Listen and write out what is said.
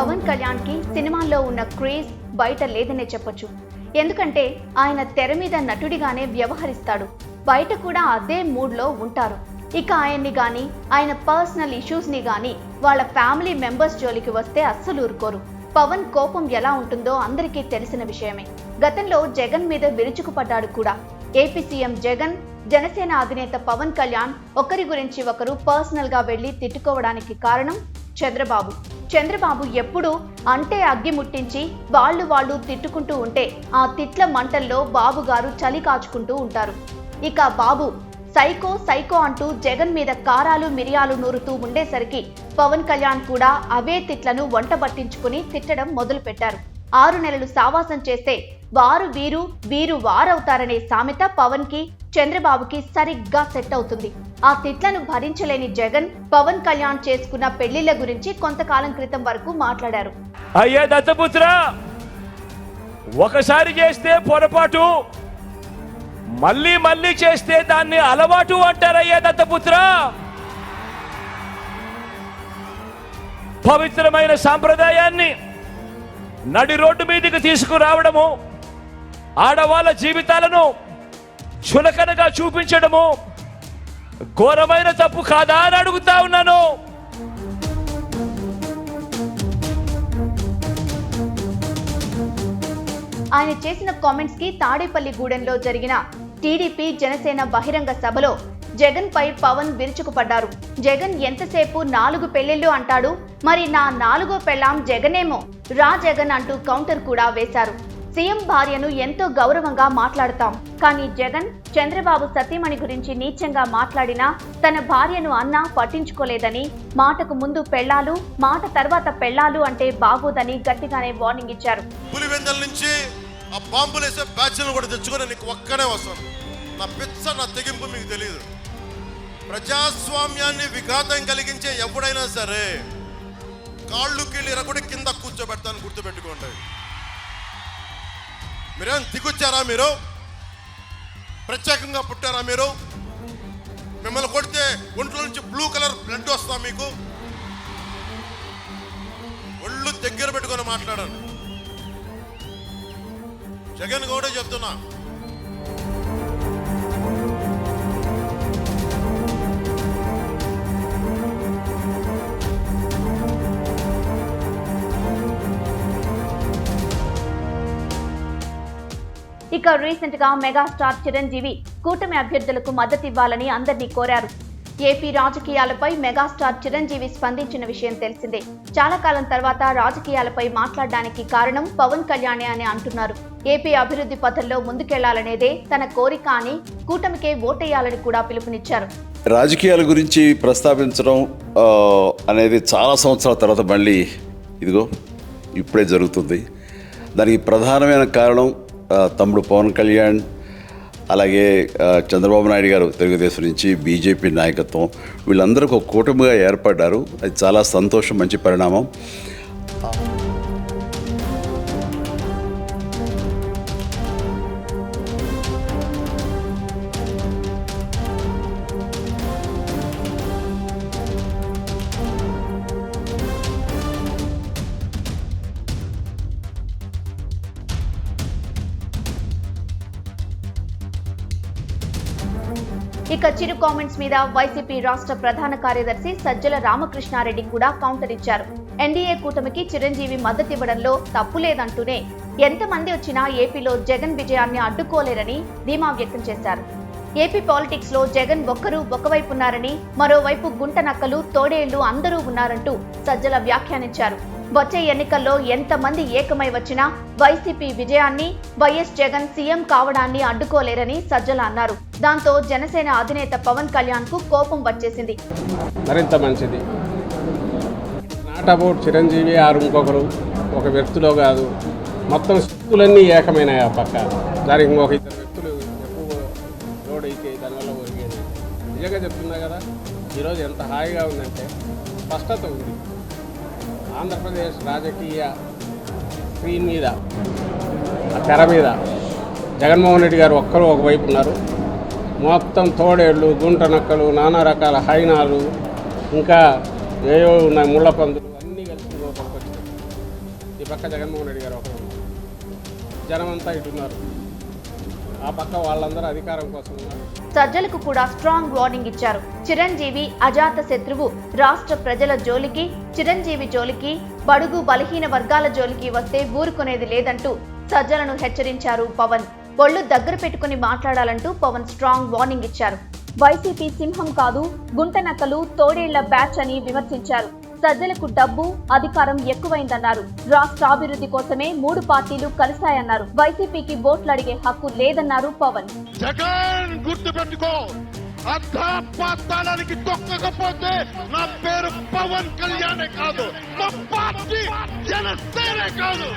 పవన్ కళ్యాణ్కి సినిమాల్లో ఉన్న క్రేజ్ బయట లేదనే చెప్పొచ్చు. ఎందుకంటే ఆయన తెర మీద నటుడిగానే వ్యవహరిస్తాడు. బయట కూడా అదే మూడ్లో ఉంటారు. ఇక ఆయన్ని గాని ఆయన పర్సనల్ ఇష్యూస్ని గాని వాళ్ళ ఫ్యామిలీ మెంబర్స్ జోలికి వస్తే అస్సలు ఊరుకోరు. పవన్ కోపం ఎలా ఉంటుందో అందరికీ తెలిసిన విషయమే. గతంలో జగన్ మీద విరుచుకుపడ్డాడు కూడా. ఏపీ సీఎం జగన్ జనసేన అధినేత పవన్ కళ్యాణ్ ఒకరి గురించి ఒకరు పర్సనల్గా తిట్టుకోవడానికి కారణం చంద్రబాబు. చంద్రబాబు ఎప్పుడూ అంటే అగ్గి ముట్టించి వాళ్ళు వాళ్ళు తిట్టుకుంటూ ఉంటే ఆ తిట్ల మంటల్లో బాబు గారు చలి కాచుకుంటూ ఉంటారు. ఇక బాబు సైకో సైకో అంటూ జగన్ మీద కారాలు మిరియాలు నూరుతూ ఉండేసరికి పవన్ కళ్యాణ్ కూడా అవే తిట్లను వంట పట్టించుకుని తిట్టడం మొదలుపెట్టారు. ఆరు నెలలు సావాసం చేస్తే వారు వీరు వీరు వారవుతారనే సామెత పవన్కి చంద్రబాబుకి సరిగ్గా సెట్ అవుతుంది. ఆ తిట్లను భరించలేని జగన్ పవన్ కళ్యాణ్ చేసుకున్న పెళ్ళిళ్ళ గురించి కొంతకాలం క్రితం వరకు మాట్లాడారు. అయ్యా దత్తపుత్ర! ఒకసారి చేస్తే పొరపాటు మళ్ళీ మళ్ళీ చేస్తే దాన్ని అలవాటు అంటారయ్యా దత్తపుత్ర! పవిత్రమైన సాంప్రదాయాన్ని నడి రోడ్డు మీదకి తీసుకురావడము ఆడవాళ్ళ జీవితాలను చులకనగా చూపించడము ఘోరమైన తప్పు కాదా అని అడుగుతా ఉన్నాను. ఆయన చేసిన కామెంట్స్కి తాడేపల్లిగూడెంలో జరిగిన టీడీపీ జనసేన బహిరంగ సభలో జగన్ పై పవన్ విరుచుకుపడ్డారు. జగన్ ఎంతసేపు నాలుగు పెళ్ళిళ్ళు అంటాడు? మరి నా నాలుగో పెళ్ళాం జగనేమో రా జగన్ అంటూ కౌంటర్ కూడా వేశారు. సీఎం భార్యను ఎంతో గౌరవంగా మాట్లాడతాం. కానీ జగన్ చంద్రబాబు సతీమణి గురించి నీచంగా మాట్లాడినా తన భార్యను అన్నా పట్టించుకోలేదని మాటకు ముందు పెళ్ళాలు మాట తర్వాత పెళ్ళాలు అంటే బాగోదని గట్టిగానే వార్నింగ్ ఇచ్చారు. పులివెందల నుంచి ఆ బాంబులు వేసే కూడా తెచ్చుకొని నీకు ఒక్కడే వస్తాను నా పిచ్చ నా తెగింపు మీకు తెలియదు ప్రజాస్వామ్యాన్ని విఘాతం కలిగించే ఎవడైనా సరే కాళ్ళు కీళ్ళు ఎరగొడి కింద కూర్చోబెడతాను గుర్తుపెట్టుకోండి. మీరేం దిగొచ్చారా మీరు? ప్రత్యేకంగా పుట్టారా మీరు? మిమ్మల్ని కొడితే ఒంట్లో నుంచి బ్లూ కలర్ బ్లడ్ వస్తా మీకు. ఒళ్ళు దగ్గర పెట్టుకొని మాట్లాడాను జగన్ కూడా చెప్తున్నా. ఇక రీసెంట్గా మెగాస్టార్ చిరంజీవి కూటమి అభ్యర్థులకు మద్దతు ఇవ్వాలని అందరినీ కోరారు. ఏపీ రాజకీయాలపై మెగాస్టార్ చిరంజీవి స్పందించిన విషయం తెలిసిందే. చాలా కాలం తర్వాత రాజకీయాలపై మాట్లాడడానికి కారణం పవన్ కళ్యాణే అని అంటున్నారు. ఏపీ అభివృద్ధి పథంలో ముందుకెళ్ళాలనేదే తన కోరిక అని కూటమికే ఓటేయాలని కూడా పిలుపునిచ్చారు. రాజకీయాల గురించి ప్రస్తావించడం అనేది చాలా సంవత్సరాల తర్వాత మళ్ళీ ఇదిగో ఇప్పుడే జరుగుతుంది. దానికి ప్రధానమైన కారణం తమ్ముడు పవన్ కళ్యాణ్ అలాగే చంద్రబాబు నాయుడు గారు తెలుగుదేశం నుంచి బీజేపీ నాయకత్వం వీళ్ళందరూ ఒక కూటమిగా ఏర్పడ్డారు. అది చాలా సంతోషం మంచి పరిణామం. ఇక చిరు కామెంట్స్ మీద వైసీపీ రాష్ట్ర ప్రధాన కార్యదర్శి సజ్జల రామకృష్ణారెడ్డి కూడా కౌంటర్ ఇచ్చారు. ఎన్డీఏ కూటమికి చిరంజీవి మద్దతు ఇవ్వడంలో తప్పు లేదంటూనే ఎంతమంది వచ్చినా ఏపీలో జగన్ విజయాన్ని అడ్డుకోలేరని ధీమా వ్యక్తం చేశారు. ఏపీ పాలిటిక్స్లో జగన్ ఒక్కరు ఒకవైపు ఉన్నారని మరోవైపు గుంట నక్కలు తోడేళ్ళు అందరూ ఉన్నారంటూ సజ్జల వ్యాఖ్యానించారు. వచ్చే ఎన్నికల్లో ఎంతమంది ఏకమై వచ్చినా వైసీపీ విజయాన్ని వైఎస్ జగన్ సీఎం కావడాన్ని అడ్డుకోలేరని సజ్జల అన్నారు. దాంతో జనసేన అధినేత పవన్ కళ్యాణ్కు కోపం వచ్చేసింది. మరింత మంచిది. నాట్ అబౌట్ చిరంజీవి ఆరు ఇంకొకరు ఒక వ్యక్తిలో కాదు. మొత్తం శక్తులన్నీ ఏకమైనాయి ఆ పక్క. దానికి ఇంకొక ఇద్దరు వ్యక్తులు ఎక్కువ లోడ్ అయితే దానివల్ల ఒరిగేది. నిజంగా చెప్తున్నా కదా ఈరోజు ఎంత హాయిగా ఉందంటే స్పష్టత ఉంది. ఆంధ్రప్రదేశ్ రాజకీయ స్క్రీన్ మీద ఆ తెర మీద జగన్మోహన్ రెడ్డి గారు ఒక్కరు ఒకవైపు ఉన్నారు. మొత్తం తోడేళ్ళు గుంట నక్కలు నానా రకాల హైనాలు ఇంకా ఏవో ఉన్నాయి ముళ్ళ పందులు అన్నీ కలిసి లోపలికి వచ్చాయి. ఈ పక్క జగన్మోహన్ రెడ్డి గారు ఒకరు జనం అంతా ఇటున్నారు ఆ పక్క వాళ్ళందరూ అధికారం కోసం సజ్జలకు కూడా స్ట్రాంగ్ వార్నింగ్ ఇచ్చారు. చిరంజీవి అజాత శత్రువు రాష్ట్ర ప్రజల జోలికి చిరంజీవి జోలికి బడుగు బలహీన వర్గాల జోలికి వస్తే ఊరుకునేది లేదంటూ సజ్జలను హెచ్చరించారు పవన్. ఒళ్ళు దగ్గర పెట్టుకుని మాట్లాడాలంటూ పవన్ స్ట్రాంగ్ వార్నింగ్ ఇచ్చారు. వైసీపీ సింహం కాదు గుంటనక్కలు తోడేళ్ళ బ్యాచ్ అని విమర్శించారు. ప్రజలకు డబ్బు అధికారం ఎక్కువైందన్నారు. రాష్ట్ర అభివృద్ధి కోసమే మూడు పార్టీలు కలిశాయన్నారు. వైసీపీకి ఓట్లు అడిగే హక్కు లేదన్నారు పవన్. జగన్ గుర్తు పెట్టుకో తొక్కకపోతే నా పేరు పవన్ కళ్యాణే కాదు. పార్టీ జనసేనే కాదు.